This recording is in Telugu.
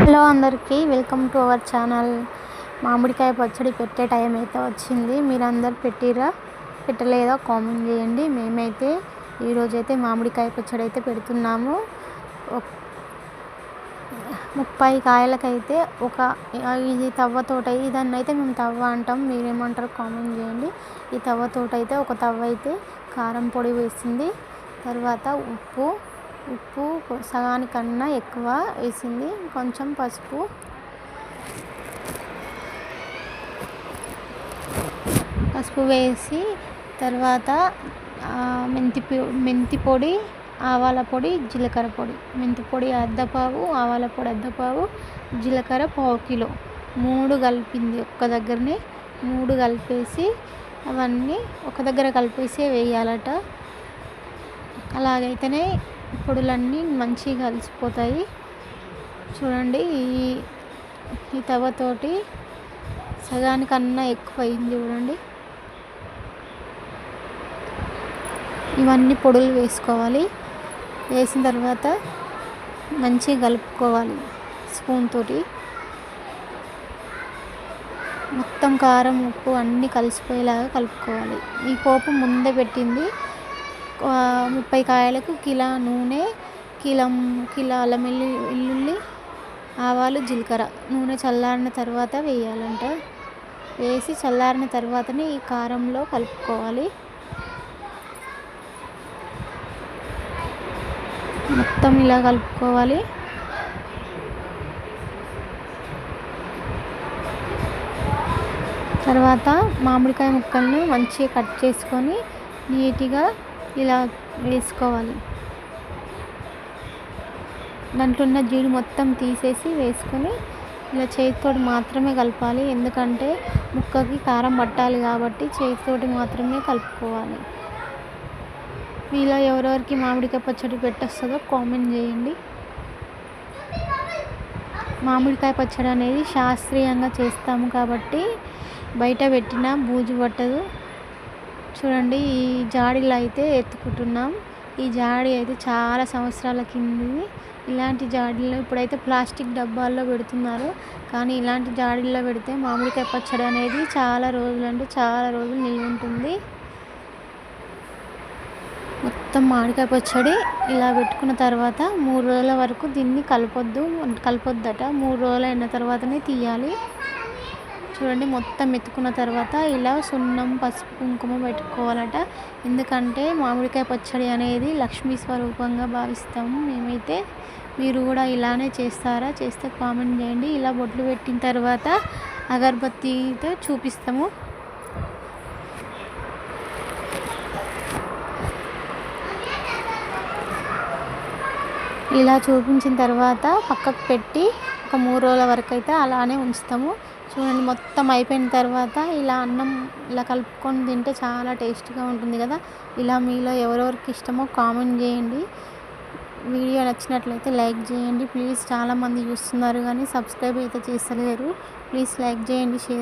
హలో అందరికీ వెల్కమ్ టు అవర్ ఛానల్. మామిడికాయ పచ్చడి పెట్టే టైం అయితే వచ్చింది. మీరందరు పెట్టిరా? పెట్టలేదా? కామెంట్ చేయండి. మేమైతే ఈరోజైతే మామిడికాయ పచ్చడి అయితే పెడుతున్నాము. ముప్పై కాయలకైతే ఒక ఇది తవ్వ తోట దాన్ని అయితే మేము తవ్వ అంటాం. మీరేమంటారు కామెంట్ చేయండి. ఈ తవ్వ తోట అయితే ఒక తవ్వ అయితే కారం పొడి వేసింది. తర్వాత ఉప్పు ఉప్పు సగానికన్నా ఎక్కువ వేసింది. కొంచెం పసుపు. పసుపు వేసి తర్వాత మెంతి మెంతి పొడి ఆవాల పొడి జీలకర్ర పొడి. మెంతి పొడి అద్దపావు ఆవాల పొడి అద్దపావు జీలకర్ర పావు కిలో. మూడు కలిపింది ఒక్క దగ్గరనే. మూడు కలిపేసి అవన్నీ ఒక దగ్గర కలిపేసి వేయాలట. అలాగైతేనే పొడులన్నీ మంచిగా కలిసిపోతాయి. చూడండి ఈ ఈ తవ్వతోటి సగానికన్నా ఎక్కువ అయింది చూడండి. ఇవన్నీ పొడులు వేసుకోవాలి. వేసిన తర్వాత మంచిగా కలుపుకోవాలి స్పూన్ తోటి. మొత్తం కారం ఉప్పు అన్నీ కలిసిపోయేలాగా కలుపుకోవాలి. ఈ పోపు ముందే పెట్టింది. ముప్పై కాయలకు కిలో నూనె కిలో కిలో అల్లం వెల్లి వెల్లుల్లి ఆవాలు జీలకర్ర. నూనె చల్లారిన తర్వాత వేయాలంట. వేసి చల్లారిన తర్వాతనే ఈ కారంలో కలుపుకోవాలి. మొత్తం ఇలా కలుపుకోవాలి. తర్వాత మామిడికాయ ముక్కల్ని మంచిగా కట్ చేసుకొని నీట్గా ఇలా వేసుకోవాలి. దాంట్లో ఉన్న జీడి మొత్తం తీసేసి వేసుకొని ఇలా చేతితోటి మాత్రమే కలపాలి. ఎందుకంటే ముక్కకి కారం పట్టాలి కాబట్టి చేతితోటి మాత్రమే కలుపుకోవాలి. మీలో ఎవరెవరికి మామిడికాయ పచ్చడి పెట్టొస్తుందో కామెంట్ చేయండి. మామిడికాయ పచ్చడి అనేది శాస్త్రీయంగా చేస్తాము కాబట్టి బయట పెట్టిన బూజు పట్టదు. చూడండి ఈ జాడీలో అయితే ఎత్తుకుంటున్నాం. ఈ జాడీ అయితే చాలా సంవత్సరాల కిందది ఇలాంటి జాడీలు ఇప్పుడైతే ప్లాస్టిక్ డబ్బాల్లో పెడుతున్నారు. కానీ ఇలాంటి జాడీల్లో పెడితే మామిడికాయ పచ్చడి అనేది చాలా రోజులు అంటే చాలా రోజులు నిల్వ ఉంటుంది. మొత్తం మామిడికాయ పచ్చడి ఇలా పెట్టుకున్న తర్వాత మూడు రోజుల వరకు దీన్ని కలపొద్దు కలపొద్దట. మూడు రోజులు అయిన తర్వాతనే తీయాలి. చూడండి మొత్తం ఎత్తుకున్న తర్వాత ఇలా సున్నం పసుపు కుంకుమ పెట్టుకోవాలట. ఎందుకంటే మామిడికాయ పచ్చడి అనేది లక్ష్మీ స్వరూపంగా భావిస్తాము మేమైతే. మీరు కూడా ఇలానే చేస్తారా? చేస్తే కామెంట్ చేయండి. ఇలా బొట్లు పెట్టిన తర్వాత అగరబత్తితో చూపిస్తాము. ఇలా చూపించిన తర్వాత పక్కకు పెట్టి ఒక మూడు రోజుల వరకు అయితే అలానే ఉంచుతాము. చూడండి మొత్తం అయిపోయిన తర్వాత ఇలా అన్నం ఇలా కలుపుకొని తింటే చాలా టేస్ట్గా ఉంటుంది కదా. ఇలా మీలో ఎవరెవరికి ఇష్టమో కామెంట్ చేయండి. వీడియో నచ్చినట్లయితే లైక్ చేయండి. ప్లీజ్ చాలామంది చూస్తున్నారు కానీ సబ్స్క్రైబ్ అయితే చేస్తలేరు. ప్లీజ్ లైక్ చేయండి షేర్